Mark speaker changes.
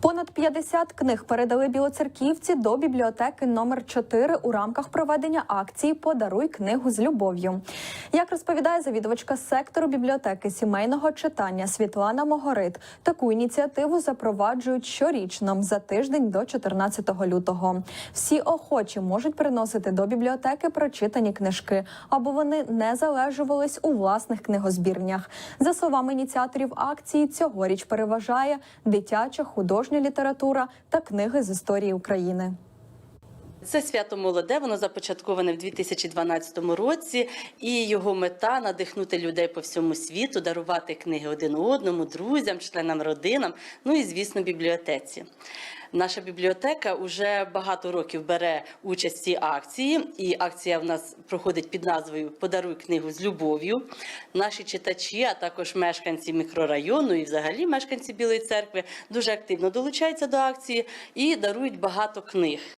Speaker 1: Понад 50 книг передали білоцерківці до бібліотеки номер 4 у рамках проведення акції Подаруй книгу з любов'ю. Як розповідає завідувачка сектору бібліотеки сімейного читання Світлана Могорит, таку ініціативу запроваджують щорічно за тиждень до 14 лютого. Всі охочі можуть приносити до бібліотеки прочитані книжки, або вони не залежувались у власних книгозбірнях. За словами ініціаторів акції, цьогоріч переважає дитяча художня література та книги з історії України.
Speaker 2: Це свято молоде, воно започатковане в 2012 році, і його мета надихнути людей по всьому світу, дарувати книги один одному, друзям, членам родинам, ну і звісно, бібліотеці. Наша бібліотека вже багато років бере участь в цій акції, і акція в нас проходить під назвою Подаруй книгу з любов'ю. Наші читачі, а також мешканці мікрорайону і взагалі мешканці Білої церкви дуже активно долучаються до акції і дарують багато книг.